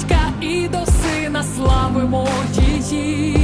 батька і до сина славимо її.